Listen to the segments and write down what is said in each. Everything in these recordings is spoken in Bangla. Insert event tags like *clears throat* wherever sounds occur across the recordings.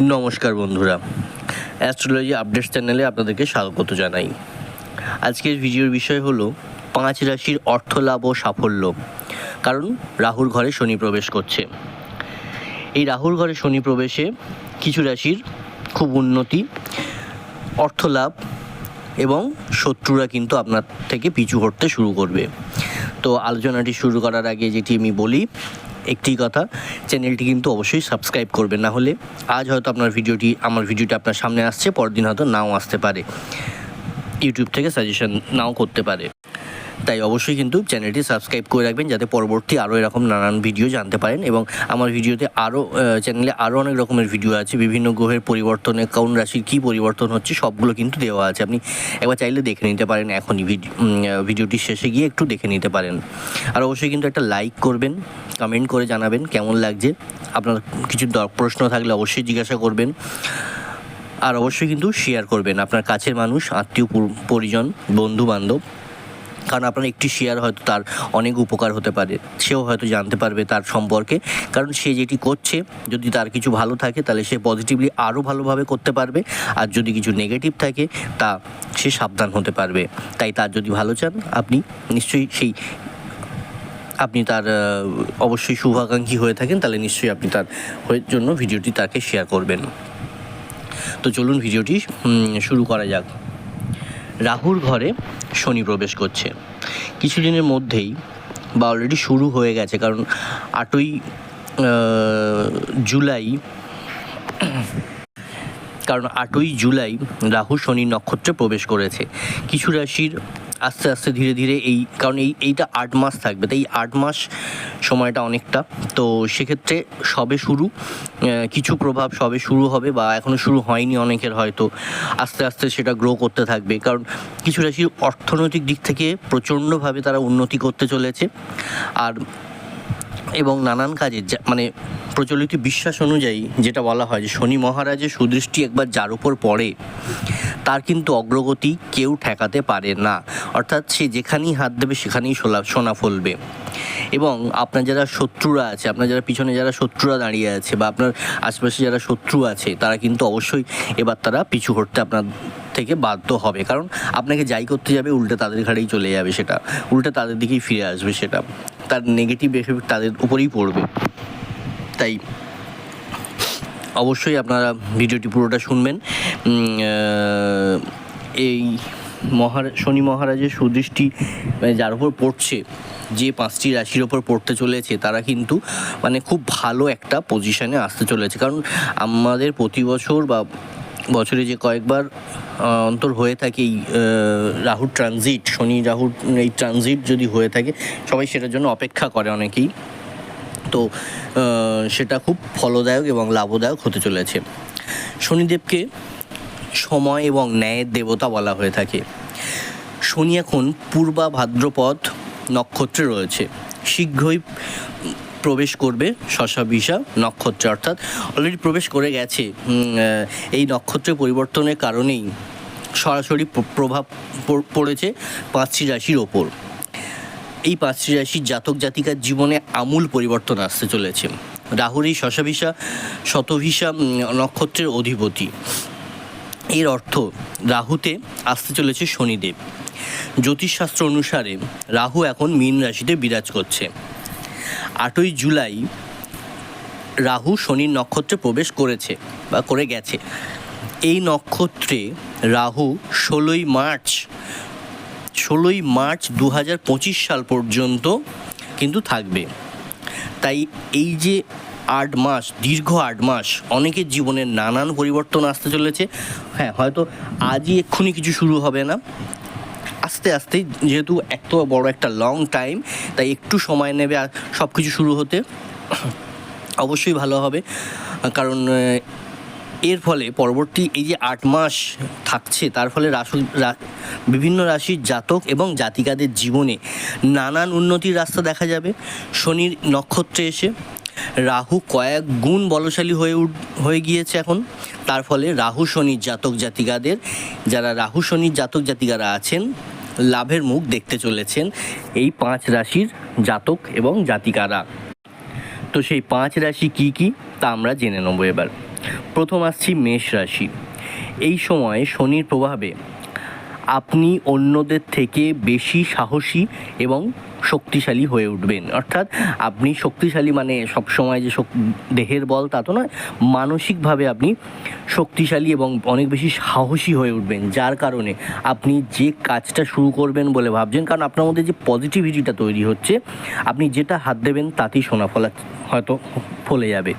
নমস্কার বন্ধুরা। অ্যাস্ট্রোলজি আপডেট চ্যানেলে আপনাদেরকে স্বাগত জানাই। আজকের ভিডিওর বিষয় হলো পাঁচ রাশির অর্থ লাভ ও সাফল্য। কারণ রাহুর ঘরে শনি প্রবেশ করছে। এই রাহুর ঘরে শনি প্রবেশে কিছু রাশির খুব উন্নতি, অর্থ লাভ এবং শত্রুরা কিন্তু আপনার থেকে পিছু হটতে শুরু করবে। তো আলোচনাটি শুরু করার আগে যেটি আমি বলি একটি কথা, চ্যানেলটি কিন্তু অবশ্যই সাবস্ক্রাইব করবেন, না হলে আজ হয়তো আপনার ভিডিওটি, আমার ভিডিওটি আপনার সামনে আসছে, পরদিন হয়তো নাও আসতে পারে। ইউটিউব থেকে সাজেশন নাও করতে পারে। তাই অবশ্যই কিন্তু চ্যানেলটি সাবস্ক্রাইব করে রাখবেন যাতে পরবর্তী আরও এরকম নানান ভিডিও জানতে পারেন এবং আমার ভিডিওতে আরও চ্যানেলে আরও অনেক রকমের ভিডিও আছে, বিভিন্ন গ্রহের পরিবর্তনে কোন রাশির কী পরিবর্তন হচ্ছে সবগুলো কিন্তু দেওয়া আছে। আপনি একবার চাইলে দেখে নিতে পারেন এখনই ভিডিও ভিডিওটির শেষে গিয়ে একটু দেখে নিতে পারেন। আর অবশ্যই কিন্তু একটা লাইক করবেন কমেন্ট করে জানাবেন কেমন লাগছে। আপনার কিছু প্রশ্ন থাকলে অবশ্যই জিজ্ঞাসা করবেন। আর অবশ্যই কিন্তু শেয়ার করবেন। আপনার কাছের মানুষ, আত্মীয় পরিজন বন্ধু বান্ধব কারণ আপনার একটি শেয়ার হয়তো তার অনেক উপকার হতে পারে। সেও হয়তো জানতে পারবে তার সম্পর্কে। কারণ সে যেটি করছে, যদি তার কিছু ভালো থাকে, তাহলে সে পজিটিভলি আরও ভালোভাবে করতে পারবে। আর যদি কিছু নেগেটিভ থাকে, তা সে সাবধান হতে পারবে। তাই তার যদি ভালো চান, আপনি নিশ্চয়ই সেই, আপনি তার অবশ্যই শুভাকাঙ্ক্ষী হয়ে থাকেন, তাহলে নিশ্চয়ই আপনি তার জন্য ভিডিওটি তাকে শেয়ার করবেন। তো চলুন ভিডিওটি শুরু করা যাক। রাহুর ঘরে শনি প্রবেশ করছে। কিছুদিনের মধ্যেই বা অলরেডি শুরু হয়ে গেছে, কারণ আটই জুলাই, কারণ আটই জুলাই রাহু শনি নক্ষত্রে প্রবেশ করেছে। কিছু রাশির আস্তে আস্তে ধীরে ধীরে এই, কারণ এই, এইটা আট মাস থাকবে। তাই আট মাস সময়টা অনেকটা। তো সেক্ষেত্রে সবে শুরু কিছু প্রভাব সবে শুরু হবে বা এখনও শুরু হয়নি অনেকের হয়তো। আস্তে আস্তে সেটা গ্রো করতে থাকবে। কারণ কিছু রাশির অর্থনৈতিক দিক থেকে প্রচণ্ডভাবে তারা উন্নতি করতে চলেছে। আর এবং নানান কাজে মানে প্রচলিত বিশ্বাস অনুযায়ী যেটা বলা হয় যে শনি মহারাজের সুদৃষ্টি একবার যার উপর পড়ে, তার কিন্তু অগ্রগতি কেউ ঠেকাতে পারে না। অর্থাৎ সে যেখানেই হাত দেবে সেখানেই সোলা সোনা ফলবে। এবং আপনার যারা শত্রুরা আছে, আপনার যারা পিছনে যারা শত্রুরা দাঁড়িয়ে আছে বা আপনার আশেপাশে যারা শত্রু আছে, তারা কিন্তু অবশ্যই এবার তারা পিছু হটতে আপনার থেকে বাধ্য হবে। কারণ আপনাকে যাই করতে যাবে, উল্টে তাদের ঘাড়েই চলে যাবে সেটা। উল্টে তাদের দিকেই ফিরে আসবে সেটা। তার নেগেটিভ এফেক্ট তাদের উপরেই পড়বে। তাই অবশ্যই আপনারা ভিডিওটি পুরোটা শুনবেন। এই মহারা, শনি মহারাজের সুদৃষ্টি মানে যার উপর পড়ছে, যে পাঁচটি রাশির ওপর পড়তে চলেছে, তারা কিন্তু মানে খুব ভালো একটা পজিশানে আসতে চলেছে। কারণ আমাদের প্রতি বছর বা বছরে যে কয়েকবার অন্তর হয়ে থাকে এই রাহুর ট্রানজিট শনি রাহুর এই ট্রানজিট যদি হয়ে থাকে, সবাই সেটার জন্য অপেক্ষা করে অনেকেই। তো সেটা খুব ফলদায়ক এবং লাভদায়ক হতে চলেছে। শনিদেবকে সময় এবং ন্যায়ের দেবতা বলা হয়ে থাকে। শনি এখন পূর্বা ভাদ্রপদ নক্ষত্রে রয়েছে। শীঘ্রই প্রবেশ করবে শশাবিশা নক্ষত্রে, অর্থাৎ অলরেডি প্রবেশ করে গেছে। এই নক্ষত্রের পরিবর্তনের কারণেই সরাসরি প্রভাব পড়েছে পাঁচটি রাশির ওপর। এই পাঁচটি রাশির জাতক জাতিকার জীবনে আমূল পরিবর্তন আসতে চলেছে। রাহুর এই শশাভিসা শতভিসা নক্ষত্রের অধিপতি। এর অর্থ, রাহুতে আসতে চলেছে শনিদেব। জ্যোতিষশাস্ত্র অনুসারে রাহু এখন মীন রাশিতে বিরাজ করছে। আটই জুলাই রাহু শনির নক্ষত্রে প্রবেশ করেছে বা করে গেছে। এই নক্ষত্রে রাহু ষোলোই মার্চ ষোলোই মার্চ দু হাজার পঁচিশ সাল পর্যন্ত কিন্তু থাকবে। তাই এই যে আট মাস, দীর্ঘ আট মাস, অনেকের জীবনে নানান পরিবর্তন আসতে চলেছে। হ্যাঁ হয়তো আজই এক্ষুনি কিছু শুরু হবে না। আস্তে আস্তে, যেহেতু এত বড় একটা লং টাইম তাই একটু সময় নেবে আর সব কিছু শুরু হতে *coughs* অবশ্যই ভালো হবে। কারণ এর ফলে পরবর্তী এই যে আট মাস থাকছে, তার ফলে রাশি বিভিন্ন রাশির জাতক এবং জাতিকাদের জীবনে নানান উন্নতির রাস্তা দেখা যাবে। শনির নক্ষত্রে এসে রাহু কয়েক গুণ বলশালী হয়ে উঠ, হয়ে গিয়েছে এখন। তার ফলে রাহু শনির জাতক জাতিকাদের, যারা রাহু শনির জাতক জাতিকারা আছেন লাভের মুখ দেখতে চলেছেন এই পাঁচ রাশির জাতক এবং জাতিকারা। তো সেই পাঁচ রাশি কি কি? তা আমরা জেনে নেব এবার। প্রথম আসছি মেষ রাশি। এই সময়ে শনির প্রভাবে আপনি অন্যদের থেকে বেশি সাহসী এবং শক্তিশালী হয়ে উঠবেন। অর্থাৎ আপনি শক্তিশালী মানে সবসময় যে দেহের বল তা তো নয়, মানসিকভাবে আপনি শক্তিশালী এবং অনেক বেশি সাহসী হয়ে উঠবেন। যার কারণে আপনি যে কাজটা শুরু করবেন বলে ভাবছেন, কারণ আপনার মধ্যে যে পজিটিভিটিটা তৈরি হচ্ছে, আপনি যেটা হাত দেবেন তাতেই সোনা ফলা হয়তো ফলে যাবে।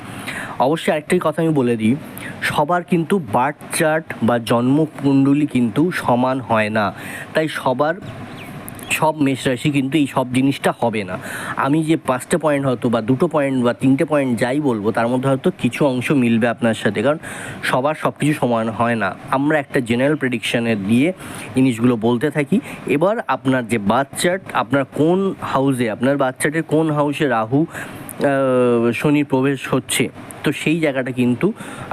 অবশ্যই আরেকটাই কথা আমি বলে দিই, সবার কিন্তু বার্থ চার্ট বা জন্মকুণ্ডলী কিন্তু সমান হয় না। তাই সবার সব মেষ রাশি কিন্তু এই সব জিনিসটা হবে না। আমি যে পাঁচটা পয়েন্ট হয়তো বা দুটো পয়েন্ট বা তিনটে পয়েন্ট যাই বলব, তার মধ্যে হয়তো কিছু অংশ মিলবে আপনার সাথে। কারণ সবার সব কিছু সমান হয় না। আমরা একটা জেনারেল প্রেডিকশানে দিয়ে জিনিসগুলো বলতে থাকি। এবার আপনার যে বার্থ চার্ট আপনার কোন হাউসে আপনার বার্থ চার্টের কোন হাউসে রাহু শনির প্রবেশ হচ্ছে, তো সেই জায়গাটা কিন্তু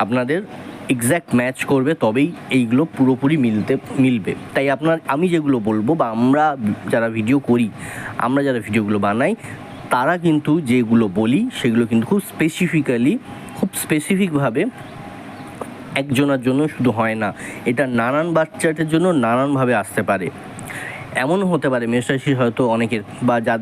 আপনাদের এক্স্যাক্ট ম্যাচ করবে, তবেই এইগুলো পুরোপুরি মিলতে, মিলবে। তাই আপনার, আমি যেগুলো বলব বা আমরা যারা ভিডিও করি, আমরা যারা ভিডিওগুলো বানাই, তারা কিন্তু যেগুলো বলি, সেগুলো কিন্তু খুব স্পেসিফিক্যালি খুব স্পেসিফিকভাবে একজনের জন্য শুধু হয় না। এটা নানান বাচ্চাটার জন্য নানানভাবে আসতে পারে। এমন হতে পারে মেষরাশির হয়তো অনেকের বা যা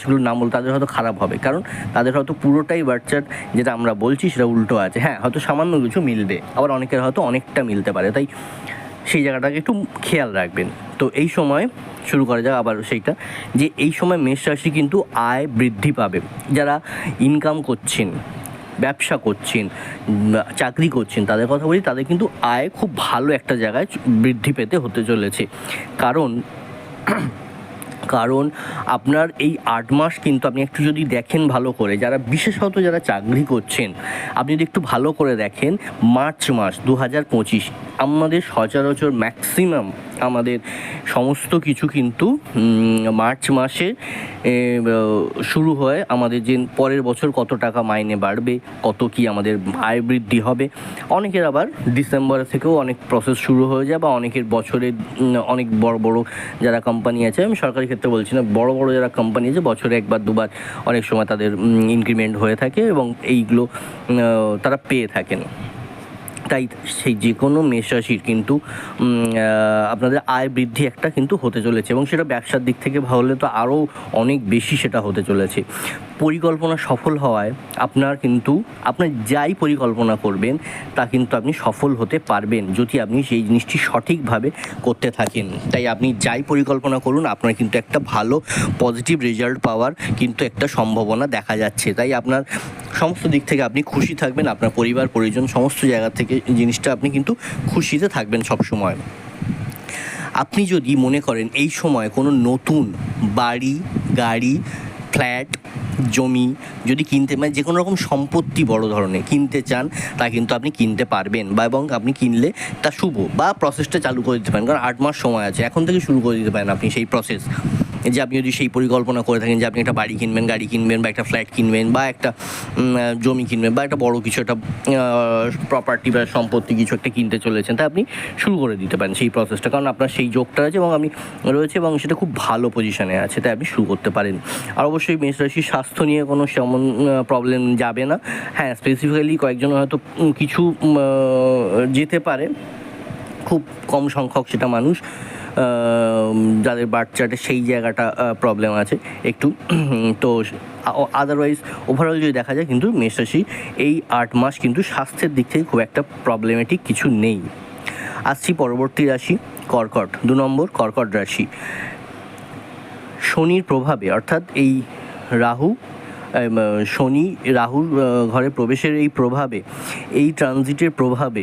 সেগুলোর নাম বল তাদের হয়তো খারাপ হবে। কারণ তাদের হয়তো পুরোটাই বাচ্চার যেটা আমরা বলছি সেটা উল্টো আছে। হ্যাঁ হয়তো সামান্য কিছু মিলবে, আবার অনেকের হয়তো অনেকটা মিলতে পারে। তাই সেই জায়গাটাকে একটু খেয়াল রাখবেন। তো এই সময় শুরু করা যাক আবার সেইটা, যে এই সময় মেষ রাশি কিন্তু আয় বৃদ্ধি পাবে। যারা ইনকাম করছেন, ব্যবসা করছেন চাকরি করছেন, তাদের কথা বলি, তাদের কিন্তু আয় খুব ভালো একটা জায়গায় বৃদ্ধি পেতে হতে চলেছে। কারণ *clears throat* কারণ আপনার এই আট মাস কিন্তু আপনি একটু যদি দেখেন ভালো করে, যারা বিশেষত যারা চাকরি করছেন, আপনি যদি একটু ভালো করে দেখেন, মার্চ মাস দু হাজার পঁচিশ, আমাদের সচরাচর ম্যাক্সিমাম আমাদের সমস্ত কিছু কিন্তু মার্চ মাসে শুরু হয়। আমাদের যে পরের বছর কত টাকা মাইনে বাড়বে, কত কি আমাদের আয় বৃদ্ধি হবে। অনেকের আবার ডিসেম্বর থেকেও অনেক প্রসেস শুরু হয়ে যায় বা অনেকের বছরে অনেক বড় বড় যারা কোম্পানি আছে, আমি সরকারি ক্ষেত্রে বলছি না, বড় বড় যারা কোম্পানি আছে, বছরে একবার, দুবার অনেক সময় তাদের ইনক্রিমেন্ট হয়ে থাকে এবং এইগুলো তারা পেয়ে থাকেন। তাই সেই যে কোনো মেষ রাশির কিন্তু আপনাদের আয় বৃদ্ধি একটা কিন্তু হতে চলেছে এবং সেটা ব্যবসার দিক থেকে ভাবলে তো আরও অনেক বেশি সেটা হতে চলেছে। পরিকল্পনা সফল হওয়ায় আপনার কিন্তু, আপনার যাই পরিকল্পনা করবেন, তা কিন্তু আপনি সফল হতে পারবেন যদি আপনি সেই জিনিসটি সঠিকভাবে করতে থাকেন। তাই আপনি যাই পরিকল্পনা করুন, আপনার কিন্তু একটা ভালো পজিটিভ রেজাল্ট পাওয়ার কিন্তু একটা সম্ভাবনা দেখা যাচ্ছে। তাই আপনার সমস্ত দিক থেকে আপনি খুশি থাকবেন, আপনার পরিবার, পরিজন, সমস্ত জায়গা থেকে জিনিসটা আপনি কিন্তু খুশিতে থাকবেন সব সময় আপনি যদি মনে করেন এই সময় কোনো নতুন বাড়ি, গাড়ি, ফ্ল্যাট জমি, যদি কিনতে মানে যে কোনো রকম সম্পত্তি বড় ধরনের কিনতে চান, তা কিন্তু আপনি কিনতে পারবেন বা এবং আপনি কিনলে তা শুভ বা প্রসেসটা চালু করে দিতে পারেন, কারণ আট মাস সময় আছে। এখন থেকে শুরু করে দিতে পারেন আপনি সেই প্রসেস যে আপনি যদি সেই পরিকল্পনা করে থাকেন যে আপনি একটা বাড়ি কিনবেন, গাড়ি কিনবেন বা একটা ফ্ল্যাট কিনবেন বা একটা জমি কিনবেন বা একটা বড় কিছু একটা প্রপার্টি বা সম্পত্তি কিছু একটা কিনতে চলেছেন, তা আপনি শুরু করে দিতে পারেন সেই প্রসেসটা কারণ আপনার সেই যোগটা আছে এবং আমি রয়েছে এবং সেটা খুব ভালো পজিশনে আছে, তাই আপনি শুরু করতে পারেন। আর অবশ্যই মেষ রাশির স্বাস্থ্য নিয়ে কোনো সেমন প্রবলেম যাবে না। হ্যাঁ স্পেসিফিক্যালি কয়েকজন হয়তো কিছু যেতে পারে। খুব কম সংখ্যক সেটা মানুষ যাদের বার্থ চার্টে সেই জায়গাটা প্রবলেম আছে একটু। তো আদারওয়াইজ ওভারঅল যদি দেখা যায় কিন্তু মেষ রাশি এই আট মাস কিন্তু স্বাস্থ্যের দিক থেকে খুব একটা প্রবলেমেটিক কিছু নেই। আসছি পরবর্তী রাশি, কর্কট। দু নম্বর কর্কট রাশি। শনির প্রভাবে, অর্থাৎ এই রাহু শনি রাহুর ঘরে প্রবেশের এই প্রভাবে, এই ট্রানজিটের প্রভাবে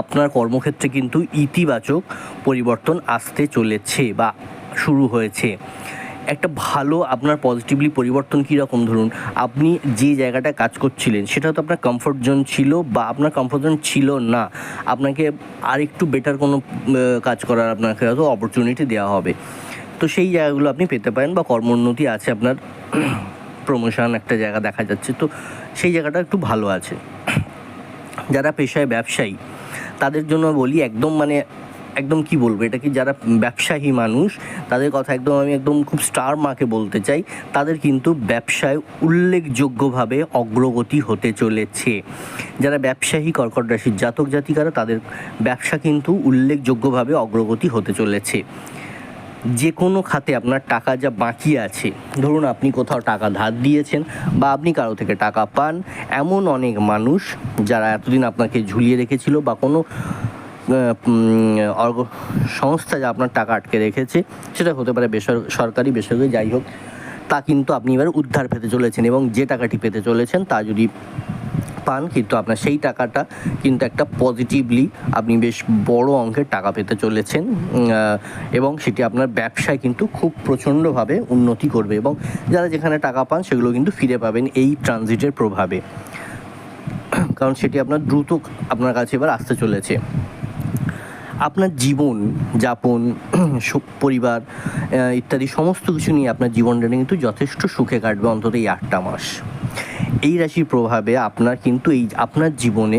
আপনার কর্মক্ষেত্রে কিন্তু ইতিবাচক পরিবর্তন আসতে চলেছে বা শুরু হয়েছে। একটা ভালো আপনার পজিটিভলি পরিবর্তন কীরকম? ধরুন, আপনি যে জায়গাটায় কাজ করছিলেন, সেটা তো আপনার কমফোর্ট জোন ছিল বা আপনার কমফোর্ট জোন ছিল না। আপনাকে আরেকটু বেটার কোনো কাজ করার আপনাকে হয়তো অপরচুনিটি দেওয়া হবে। তো সেই জায়গাগুলো আপনি পেতে পারেন বা কর্মোন্নতি আছে আপনার। প্রমোশন একটা জায়গা দেখা যাচ্ছে, তো সেই জায়গাটা একটু ভালো আছে। যারা পেশায় ব্যবসায়ী, তাদের জন্য বলি একদম মানে একদম কি বলব, এটা কি যারা ব্যবসায়ী মানুষ, তাদের কথা একদম আমি একদম খুব স্টার মাকে বলতে চাই, তাদের কিন্তু ব্যবসায় উল্লেখযোগ্যভাবে অগ্রগতি হতে চলেছে। যারা ব্যবসায়ী, কর্কট রাশির জাতক জাতিকারা, তাদের ব্যবসা কিন্তু উল্লেখযোগ্যভাবে অগ্রগতি হতে চলেছে। যে কোনো খাতে আপনার টাকা যা বাকি আছে, ধরুন আপনি কোথাও টাকা ধার দিয়েছেন বা আপনি কারও থেকে টাকা পান, এমন অনেক মানুষ যারা এতদিন আপনাকে ঝুলিয়ে রেখেছিল বা কোনো সংস্থা যা আপনার টাকা আটকে রেখেছে, সেটা হতে পারে বেসর- সরকারি, বেসরকারি, যাই হোক, তা কিন্তু আপনি এবার উদ্ধার পেতে চলেছেন এবং যে টাকাটি পেতে চলেছেন তা যদি পান, কিন্তু আপনার সেই টাকাটা কিন্তু একটা পজিটিভলি আপনি বেশ বড় অঙ্কের টাকা পেতে চলেছেন এবং সেটি আপনার ব্যবসায় কিন্তু খুব প্রচণ্ডভাবে উন্নতি করবে এবং যারা যেখানে টাকা পান সেগুলো কিন্তু ফিরে পাবেন এই ট্রানজিটের প্রভাবে। কারণ সেটি আপনার দ্রুত আপনার কাছে এবার আসতে চলেছে। আপনার জীবন, যাপন পরিবার ইত্যাদি সমস্ত কিছু নিয়ে আপনার জীবনটা কিন্তু যথেষ্ট সুখে কাটবে অন্তত এই আটটা মাস। এই রাশির প্রভাবে আপনার কিন্তু এই আপনার জীবনে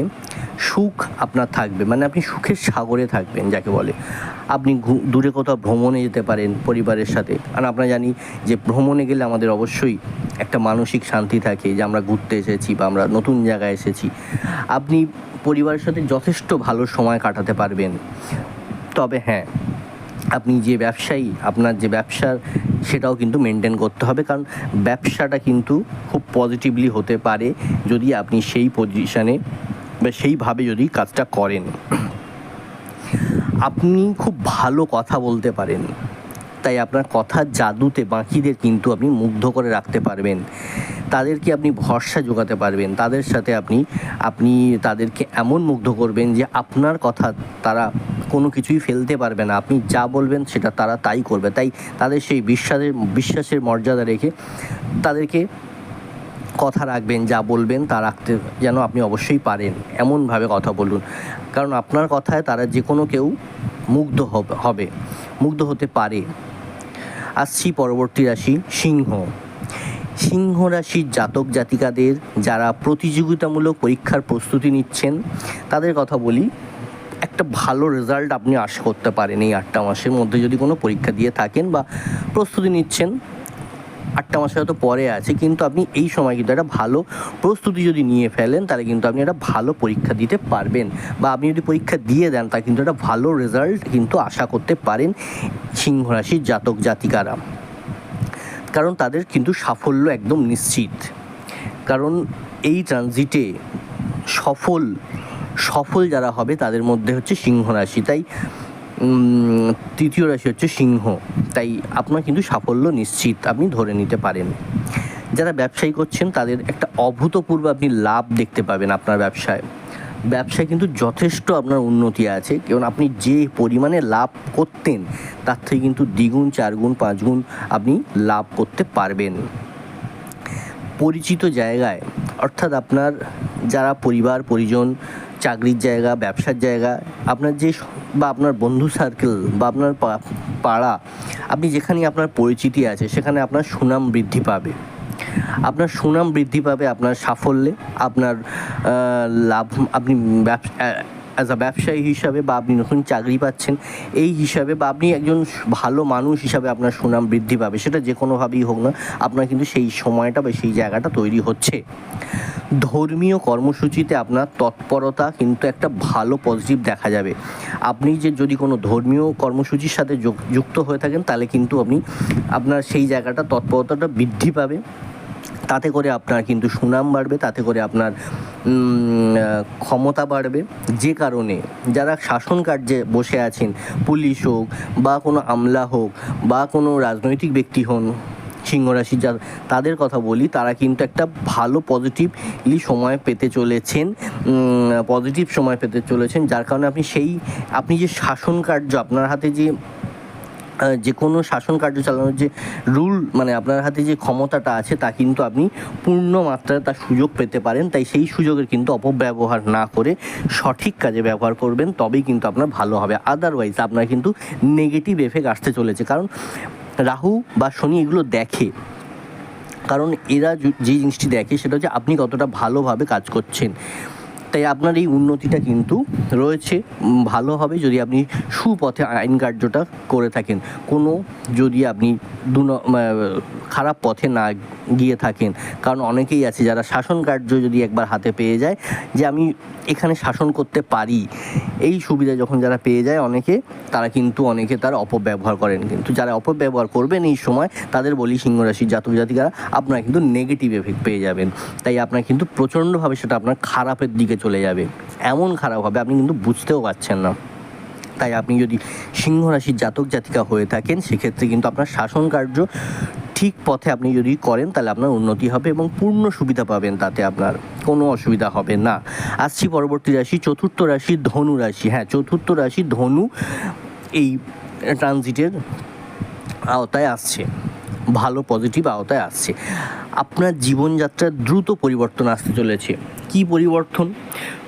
সুখ আপনার থাকবে। মানে আপনি সুখের সাগরে থাকবেন যাকে বলে। আপনি দূরে কোথাও ভ্রমণে যেতে পারেন পরিবারের সাথে। কারণ আমরা জানি যে ভ্রমণে গেলে আমাদের অবশ্যই একটা মানসিক শান্তি থাকে যে আমরা ঘুরতে এসেছি বা আমরা নতুন জায়গায় এসেছি। আপনি পরিবারের সাথে যথেষ্ট ভালো সময় কাটাতে পারবেন। তবে হ্যাঁ আপনি যে ব্যবসায়ী, আপনার যে ব্যবসার, সেটাও কিন্তু মেনটেন করতে হবে। কারণ ব্যবসাটা কিন্তু খুব পজিটিভলি হতে পারে যদি আপনি সেই পজিশানে বা সেইভাবে যদি কাজটা করেন। আপনি খুব ভালো কথা বলতে পারেন, তাই আপনার কথার জাদুতে বাকিদের কিন্তু আপনি মুগ্ধ করে রাখতে পারবেন। তাদেরকে আপনি ভরসা যোগাতে পারবেন। তাদের সাথে আপনি আপনি তাদেরকে এমন মুগ্ধ করবেন যে আপনার কথা তারা কোনো কিছুই ফেলতে পারবে না। আপনি যা বলবেন সেটা তারা তাই করবে। তাই তাদের সেই বিশ্বাসের বিশ্বাসের মর্যাদা রেখে তাদেরকে কথা রাখবেন, যা বলবেন তা রাখতে যেন আপনি অবশ্যই পারেন। এমনভাবে কথা বলুন। কারণ আপনার কথায় তারা যে কোনো কেউ মুগ্ধ হবে মুগ্ধ হতে পারে। আসছি পরবর্তী রাশি, সিংহ। সিংহ রাশির জাতক জাতিকাদের যারা প্রতিযোগিতামূলক পরীক্ষার প্রস্তুতি নিচ্ছেন, তাদের কথা বলি। একটা ভালো রেজাল্ট আপনি আশা করতে পারেন এই আটটা মাসের মধ্যে। যদি কোনো পরীক্ষা দিয়ে থাকেন বা প্রস্তুতি নিচ্ছেন, আটটা মাসে হয়তো পরে আছে, কিন্তু আপনি এই সময় কিন্তু একটা ভালো প্রস্তুতি যদি নিয়ে ফেলেন, তাহলে কিন্তু আপনি একটা ভালো পরীক্ষা দিতে পারবেন। বা আপনি যদি পরীক্ষা দিয়ে দেন তা কিন্তু একটা ভালো রেজাল্ট কিন্তু আশা করতে পারেন সিংহ রাশির জাতক জাতিকারা। কারণ তাদের কিন্তু সাফল্য একদম নিশ্চিত। কারণ এই ট্রানজিটে সফল সফল যারা হবে, তাদের মধ্যে হচ্ছে সিংহ রাশি। তাই তৃতীয় রাশি হচ্ছে সিংহ। তাই আপনার কিন্তু সাফল্য নিশ্চিত আপনি ধরে নিতে পারেন। যারা ব্যবসায়ী করছেন, তাদের একটা অভূতপূর্ব আপনি লাভ দেখতে পাবেন আপনার ব্যবসায়। ব্যবসায় কিন্তু যথেষ্ট আপনার উন্নতি আছে। কারণ আপনি যে পরিমাণে লাভ করতেন, তার থেকে কিন্তু দ্বিগুণ, চারগুণ, পাঁচগুণ আপনি লাভ করতে পারবেন। পরিচিত জায়গায়, অর্থাৎ আপনার যারা পরিবার, পরিজন চাকরির জায়গা, ব্যবসার জায়গা, আপনার যে বা আপনার বন্ধু সার্কেল বা আপনার পাড়া, আপনি যেখানে আপনার পরিচিতি আছে, সেখানে আপনার সুনাম বৃদ্ধি পাবে। আপনার সুনাম বৃদ্ধি পাবে আপনার সাফল্যে, আপনার লাভ, আপনি ব্যবসা অ্যাজ আ ব্যবসায়ী হিসাবে বা আপনি নতুন চাকরি পাচ্ছেন, এই হিসাবে বা আপনি একজন ভালো মানুষ হিসাবে আপনার সুনাম বৃদ্ধি পাবে। সেটা যে কোনোভাবেই হোক না, আপনার কিন্তু সেই সময়টা বা সেই জায়গাটা তৈরি হচ্ছে। ধর্মীয় কর্মসূচিতে আপনার তৎপরতা কিন্তু একটা ভালো পজিটিভ দেখা যাবে। আপনি যে যদি কোনো ধর্মীয় কর্মসূচির সাথে যুক্ত হয়ে থাকেন, তাহলে কিন্তু আপনি আপনার সেই জায়গাটা তৎপরতাটা বৃদ্ধি পাবে। তাতে করে আপনার কিন্তু সুনাম বাড়বে, তাতে করে আপনার ক্ষমতা বাড়বে। যে কারণে যারা শাসন কার্যে বসে আছেন, পুলিশ হোক বা কোনো আমলা হোক বা কোনো রাজনৈতিক ব্যক্তি হন, সিংহরাশি যা তাদের কথা বলি, তারা কিন্তু একটা ভালো পজিটিভলি সময় পেতে চলেছেন পজিটিভ সময় পেতে চলেছেন, যার কারণে আপনি সেই, আপনি যে শাসন কার্য আপনার হাতে যে যে কোনো শাসন কার্য চালানোর যে রুল মানে আপনার হাতে যে ক্ষমতাটা আছে, তা কিন্তু আপনি পূর্ণ মাত্রায় তার সুযোগ পেতে পারেন। তাই সেই সুযোগের কিন্তু অপব্যবহার না করে সঠিক কাজে ব্যবহার করবেন, তবেই কিন্তু আপনার ভালো হবে। আদারওয়াইজ আপনার কিন্তু নেগেটিভ এফেক্ট আসতে চলেছে। কারণ রাহু বা শনি এগুলো দেখে। কারণ এরা যে জিনিসটি দেখে, সেটা হচ্ছে আপনি কতটা ভালোভাবে কাজ করছেন। তাই আপনার এই উন্নতিটা কিন্তু রয়েছে ভালো হবে যদি আপনি সুপথে আইন কার্যটা করে থাকেন। কোনো যদি আপনি দু খারাপ পথে না গিয়ে থাকেন। কারণ অনেকেই আছে যারা শাসন কার্য যদি একবার হাতে পেয়ে যায়, যে আমি এখানে শাসন করতে পারি, এই সুবিধা যখন যারা পেয়ে যায় অনেকে, তারা কিন্তু অনেকে তার অপব্যবহার করেন। কিন্তু যারা অপব্যবহার করবেন এই সময়, তাদের বলি সিংহ রাশির জাতক জাতিকারা, আপনারা কিন্তু নেগেটিভ এফেক্ট পেয়ে যাবেন। তাই আপনার কিন্তু প্রচণ্ডভাবে সেটা আপনার খারাপের দিকে চলে যাবে। এমন খারাপ হবে, আপনি কিন্তু বুঝতেও পারছেন না। তাই আপনি যদি সিংহ রাশির জাতক জাতিকা হয়ে থাকেন, সেক্ষেত্রে কিন্তু আপনার শাসন কার্য ঠিক পথে আপনি যদি করেন, তাহলে আপনার উন্নতি হবে এবং পূর্ণ সুবিধা পাবেন তাতে আপনার। কোনো অসুবিধা হবে না। আসছি পরবর্তী রাশি, চতুর্থ রাশি, ধনু রাশি। হ্যাঁ চতুর্থ রাশি, ধনু এই ট্রানজিটের আওতায় আসছে। ভালো পজিটিভ আওতায় আসছে। আপনার জীবনযাত্রার দ্রুত পরিবর্তন আসতে চলেছে। কি পরিবর্তন?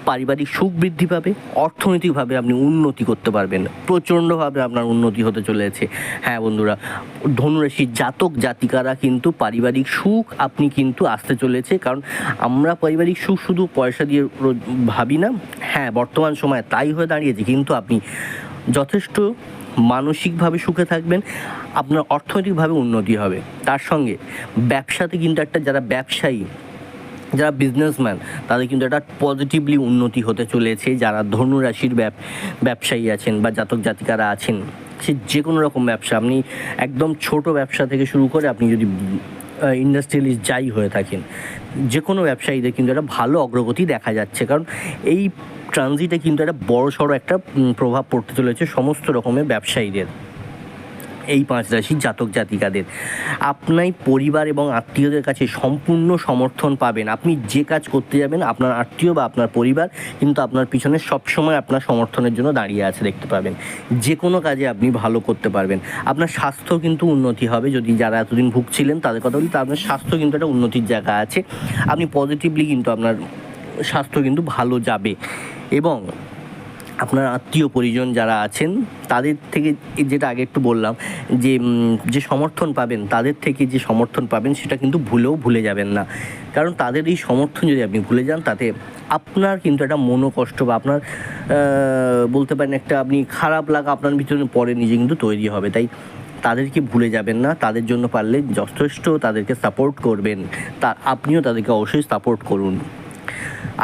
পারিবারিক সুখ বৃদ্ধি পাবে, অর্থনৈতিকভাবে আপনি উন্নতি করতে পারবেন। প্রচণ্ডভাবে আপনার উন্নতি হতে চলেছে। হ্যাঁ বন্ধুরা, ধনুরাশির জাতক, জাতিকারা কিন্তু পারিবারিক সুখ আপনি কিন্তু আসতে চলেছে। কারণ আমরা পারিবারিক সুখ শুধু পয়সা দিয়ে ভাবি না। হ্যাঁ বর্তমান সময়ে তাই হয়ে দাঁড়িয়েছে। কিন্তু আপনি যথেষ্ট মানসিকভাবে সুখে থাকবেন, আপনার অর্থনৈতিকভাবে উন্নতি হবে। তার সঙ্গে ব্যবসাতে কিন্তু একটা, যারা ব্যবসায়ী যারা বিজনেসম্যান তাদের কিন্তু একটা পজিটিভলি উন্নতি হতে চলেছে। যারা ধনুরাশির ব্যব, ব্যবসায়ী আছেন বা জাতক জাতিকারা আছেন, সে যে কোনো রকম ব্যবসা, আপনি একদম ছোট ব্যবসা থেকে শুরু করে আপনি যদি ইন্ডাস্ট্রিয়ালিস্ট যাই হয়ে থাকেন যে কোনো ব্যবসায়ীদের কিন্তু একটা ভালো অগ্রগতি দেখা যাচ্ছে। কারণ এই ট্রানজিটে কিন্তু একটা বড় সড়ো একটা প্রভাব পড়তে চলেছে সমস্ত রকমের ব্যবসায়ীদের। এই পাঁচ রাশির জাতক জাতিকাদের। আপনার পরিবার এবং আত্মীয়দের কাছে সম্পূর্ণ সমর্থন পাবেন। আপনি যে কাজ করতে যাবেন, আপনার আত্মীয় বা আপনার পরিবার কিন্তু আপনার পিছনে সবসময় আপনার সমর্থনের জন্য দাঁড়িয়ে আছে দেখতে পাবেন। যে কোনো কাজে আপনি ভালো করতে পারবেন। আপনার স্বাস্থ্য কিন্তু উন্নতি হবে। যদি যারা এতদিন ভুগছিলেন, তাদের কথা বলি আপনার স্বাস্থ্য কিন্তু একটা উন্নতির জায়গা আছে। আপনি পজিটিভলি কিন্তু আপনার স্বাস্থ্য কিন্তু ভালো যাবে। এবং আপনার আত্মীয় পরিজন যারা আছেন, তাদের থেকে যেটা আগে একটু বললাম, যে যে সমর্থন পাবেন, তাদের থেকে যে সমর্থন পাবেন, সেটা কিন্তু ভুলেও ভুলে যাবেন না। কারণ তাদের এই সমর্থন যদি আপনি ভুলে যান, তাতে আপনার কিন্তু একটা মনোকষ্ট বা আপনার বলতে পারেন একটা আপনি খারাপ লাগা আপনার ভিতরে পরে নিজে কিন্তু তৈরি হবে। তাই তাদেরকে ভুলে যাবেন না। তাদের জন্য পারলে যথেষ্ট তাদেরকে সাপোর্ট করবেন। তা, আপনিও তাদেরকে অবশ্যই সাপোর্ট করুন।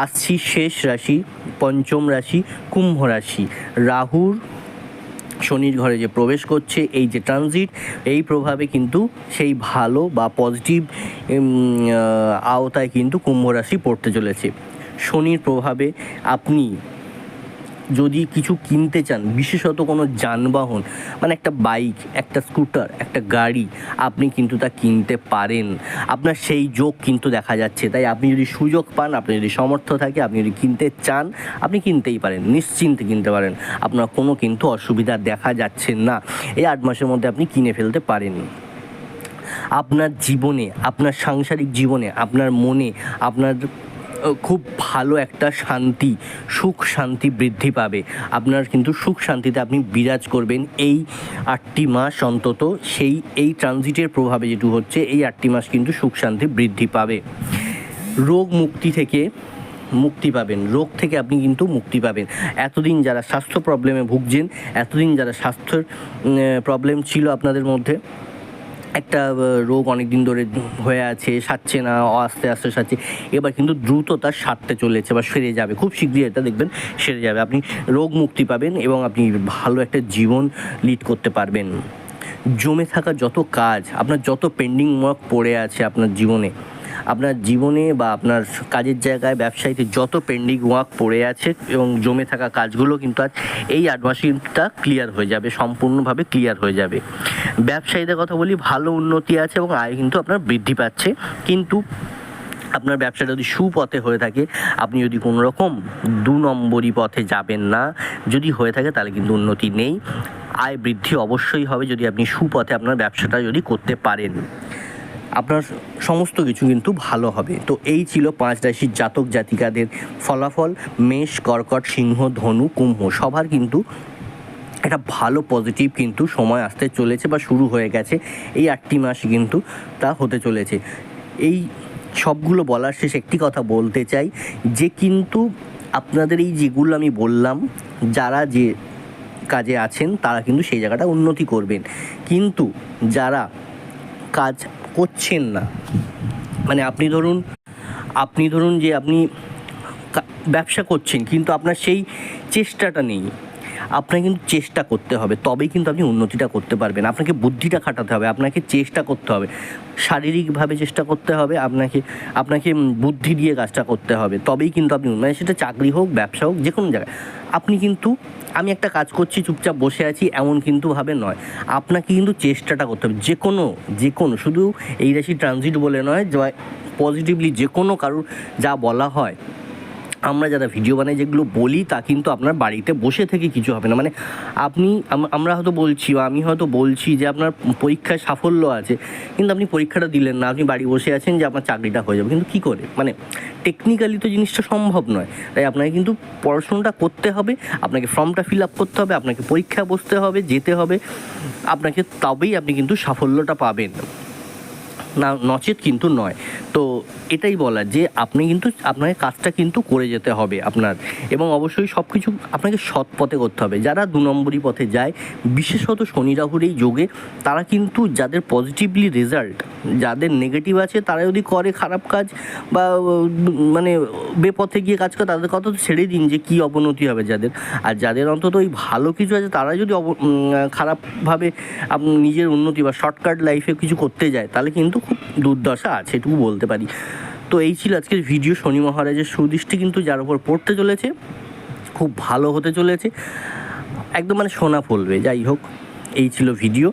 আসছি শেষ রাশি, পঞ্চম রাশি, কুম্ভ রাশি। রাহুর শনির ঘরে যে প্রবেশ করছে, এই যে ট্রানজিট এই প্রভাবে কিন্তু সেই ভালো বা পজিটিভ আওতায় কিন্তু কুম্ভ রাশি পড়তে চলেছে। শনির প্রভাবে আপনি যদি কিছু কিনতে চান, বিশেষত কোনো যানবাহন মানে একটা বাইক, একটা স্কুটার, একটা গাড়ি, আপনি কিন্তু তা কিনতে পারেন। আপনার সেই যোগ কিন্তু দেখা যাচ্ছে। তাই আপনি যদি সুযোগ পান, আপনি যদি সমর্থ থাকে, আপনি যদি কিনতে চান, আপনি কিনতেই পারেন, নিশ্চিন্তে কিনতে পারেন। আপনার কোনো কিন্তু অসুবিধা দেখা যাচ্ছে না। এই আট মাসের মধ্যে আপনি কিনে ফেলতে পারেন। আপনার জীবনে, আপনার সাংসারিক জীবনে, আপনার মনে, আপনার খুব ভালো একটা শান্তি, সুখ শান্তি বৃদ্ধি পাবে। আপনার কিন্তু সুখ শান্তিতে আপনি বিরাজ করবেন এই আটটি মাস অন্তত। সেই, এই ট্রানজিটের প্রভাবে যেটু হচ্ছে, এই আটটি মাস কিন্তু সুখ শান্তি বৃদ্ধি পাবে। রোগ মুক্তি থেকে মুক্তি পাবেন। রোগ থেকে আপনি কিন্তু মুক্তি পাবেন। এতদিন যারা স্বাস্থ্য প্রবলেমে ভুগছেন, এতদিন যারা স্বাস্থ্যের প্রবলেম ছিল আপনাদের মধ্যে একটা রোগ অনেক দিন ধরে হয়ে আছে, সারছে না আস্তে আস্তে সারছে। এবার কিন্তু দ্রুত তার সারতে চলেছে বা সেরে যাবে। খুব শীঘ্রই এটা দেখবেন, সেরে যাবে। আপনি রোগ মুক্তি পাবেন এবং আপনি ভালো একটা জীবন লিড করতে পারবেন। জমে থাকা যত কাজ, আপনার যত পেন্ডিং ওয়ার্ক পড়ে আছে আপনার জীবনে আপনার জীবনে বা আপনার কাজের জায়গায়, ব্যবসায়ীতে যত পেন্ডিং ওয়ার্ক পড়ে আছে এবং জমে থাকা কাজগুলো কিন্তু আজ এই আট মাসটা ক্লিয়ার হয়ে যাবে, সম্পূর্ণভাবে ক্লিয়ার হয়ে যাবে। ব্যবসায়ীদের কথা বলি, ভালো উন্নতি আছে এবং আয় কিন্তু আপনার বৃদ্ধি পাচ্ছে। কিন্তু আপনার ব্যবসাটা যদি সুপথে হয়ে থাকে, আপনি যদি কোনো রকম দু নম্বরই পথে যাবেন না, যদি হয়ে থাকে তাহলে কিন্তু উন্নতি নেই। আয় বৃদ্ধি অবশ্যই হবে যদি আপনি সুপথে আপনার ব্যবসাটা যদি করতে পারেন। আপনার সমস্ত কিছু কিন্তু ভালো হবে। তো এই ছিল পাঁচ রাশির জাতক জাতিকাদের ফলাফল। মেষ, কর্কট, সিংহ, ধনু, কুম্ভ সবার কিন্তু একটা ভালো পজিটিভ কিন্তু সময় আসতে চলেছে বা শুরু হয়ে গেছে। এই আটটি মাস কিন্তু তা হতে চলেছে। এই সবগুলো বলার শেষ একটি কথা বলতে চাই, যে কিন্তু আপনাদের এই যেগুলো আমি বললাম, যারা যে কাজে আছেন তারা কিন্তু সেই জায়গাটা উন্নতি করবেন। কিন্তু যারা কাজ করছেন না। মানে আপনি ধরুন আপনি ধরুন যে আপনি ব্যবসা করছেন, কিন্তু আপনার সেই চেষ্টাটা নেই। আপনাকে কিন্তু চেষ্টা করতে হবে, তবেই কিন্তু আপনি উন্নতিটা করতে পারবেন। আপনাকে বুদ্ধিটা খাটাতে হবে, আপনাকে চেষ্টা করতে হবে। শারীরিকভাবে চেষ্টা করতে হবে, আপনাকে আপনাকে বুদ্ধি দিয়ে কাজটা করতে হবে, তবেই কিন্তু আপনি মানে সেটা চাকরি হোক, ব্যবসা হোক যে কোনো জায়গায়। আপনি কিন্তু, আমি একটা কাজ করছি, চুপচাপ বসে আছি, এমন কিন্তু ভাবে নয়। আপনাকে কিন্তু চেষ্টাটা করতে হবে যে কোনো যে কোনো শুধু এই রাশি ট্রানজিট বলে নয় পজিটিভলি যে কোনো কারোর যা বলা হয় আমরা যারা ভিডিও বানাই, যেগুলো বলি, তা কিন্তু আপনার বাড়িতে বসে থেকে কিছু হবে না। মানে আপনি আমরা হয়তো বলছি বা আমি হয়তো বলছি যে আপনার পরীক্ষায় সাফল্য আছে, কিন্তু আপনি পরীক্ষাটা দিলেন না। আপনি বাড়ি বসে আছেন যে আপনার চাকরিটা হয়ে যাবে। কিন্তু কী করে? মানে টেকনিক্যালি তো জিনিসটা সম্ভব নয়। তাই আপনাকে কিন্তু পড়াশোনাটা করতে হবে, আপনাকে ফর্মটা ফিল আপ করতে হবে, আপনাকে পরীক্ষায় বসতে হবে, যেতে হবে। আপনাকে তবেই আপনি কিন্তু সাফল্যটা পাবেন। না, নচেত কিন্তু নয়। তো এটাই বলা যে আপনি কিন্তু, আপনাকে কাজটা কিন্তু করে যেতে হবে আপনার। এবং অবশ্যই সব কিছু আপনাকে সৎ পথে করতে হবে। যারা দু নম্বরই পথে যায়, বিশেষত শনি রাহুর এই যোগে, তারা কিন্তু যাদের পজিটিভলি রেজাল্ট যাদের নেগেটিভ আছে, তারা যদি করে খারাপ কাজ বা মানে বেপথে গিয়ে কাজ করে, তাদের কথা তো ছেড়ে দিন যে কী অবনতি হবে যাদের। আর যাদের অন্তত ওই ভালো কিছু আছে, তারা যদি অব- খারাপভাবে নিজের উন্নতি বা শর্টকাট লাইফে কিছু করতে যায়, তাহলে কিন্তু খুব দুর্দশা আছে, এটুকু বলতে পারি। তো এই ছিল আজকের ভিডিও শনি মহারাজের সুদৃষ্টি, কিন্তু যার উপর পড়তে চলেছে, খুব ভালো হতে চলেছে। একদম মানে সোনা ফলবে, যাই হোক। এই ছিল ভিডিও।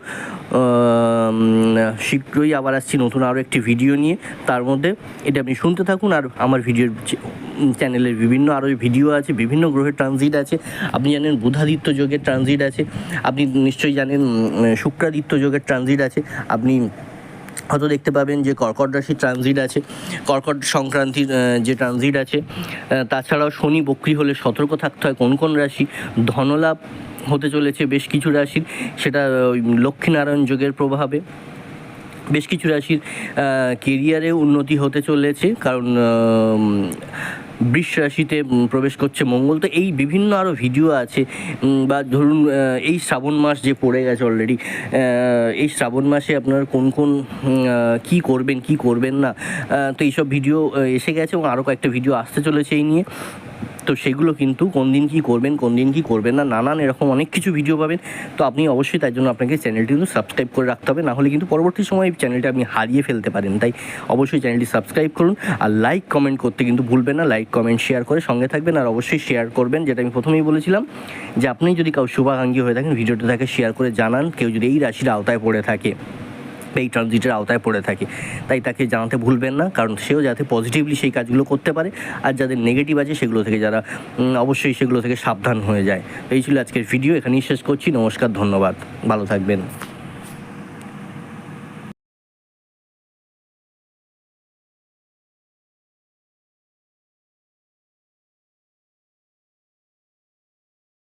শীঘ্রই আবার আসছি নতুন আরও একটি ভিডিও নিয়ে। তার মধ্যে এটা আপনি শুনতে থাকুন আর আমার ভিডিওর চ্যানেলের বিভিন্ন আরও ভিডিও আছে, বিভিন্ন গ্রহের ট্রানজিট আছে। আপনি জানেন বুধাদিত্য যোগের ট্রানজিট আছে। আপনি নিশ্চয়ই জানেন শুক্রাদিত্য যোগের ট্রানজিট আছে। আপনি হয়তো দেখতে পাবেন যে কর্কট রাশির ট্রানজিট আছে। কর্কট সংক্রান্তির যে ট্রানজিট আছে। তাছাড়াও শনি বক্রি হলে সতর্ক থাকতে হয় কোন কোন রাশি? ধনলাভ হতে চলেছে বেশ কিছু রাশির। সেটা ওই লক্ষ্মীনারায়ণ যোগের প্রভাবে। বেশ কিছু রাশির কেরিয়ারে উন্নতি হতে চলেছে। কারণ বৃষ রাশিতে প্রবেশ করছে মঙ্গল। তো এই বিভিন্ন আরও ভিডিও আছে। বা ধরুন এই শ্রাবণ মাস যে পড়ে গেছে অলরেডি এই শ্রাবণ মাসে আপনার কোন কোন কী করবেন, কি করবেন না? তো এইসব ভিডিও এসে গেছে এবং আরও কয়েকটা ভিডিও আসতে চলেছে এই নিয়ে। তো সেগুলো কিন্তু কোন দিন কী করবেন, কোন দিন কী করবেন না, নানান এরকম অনেক কিছু ভিডিও পাবেন। তো আপনি অবশ্যই তার জন্য আপনাকে চ্যানেলটি কিন্তু সাবস্ক্রাইব করে রাখতে হবে না হলে কিন্তু পরবর্তী সময় এই চ্যানেলটা আপনি হারিয়ে ফেলতে পারেন। তাই অবশ্যই চ্যানেলটি সাবস্ক্রাইব করুন আর লাইক কমেন্ট করতে কিন্তু ভুলবেন না লাইক কমেন্ট শেয়ার করে সঙ্গে থাকবেন আর অবশ্যই শেয়ার করবেন, যেটা আমি প্রথমেই বলেছিলাম, যে আপনি যদি কাউ শুভাকাঙ্ক্ষী হয়ে থাকেন ভিডিওটা তাকে শেয়ার করে জানান, কেউ যদি এই রাশির আওতায় পড়ে থাকে। এই ট্রানজিটের আওতায় পড়ে থাকে। তাই তাকে জানাতে ভুলবেন না, কারণ সেও যাতে পজিটিভলি সেই কাজগুলো করতে পারে, আর যাদের নেগেটিভ আছে সেগুলো থেকে যারা অবশ্যই সেগুলো থেকে সাবধান হয়ে যায়। এই ছিল আজকের ভিডিও এখানেই শেষ করছি, নমস্কার, ধন্যবাদ। ভালো থাকবেন।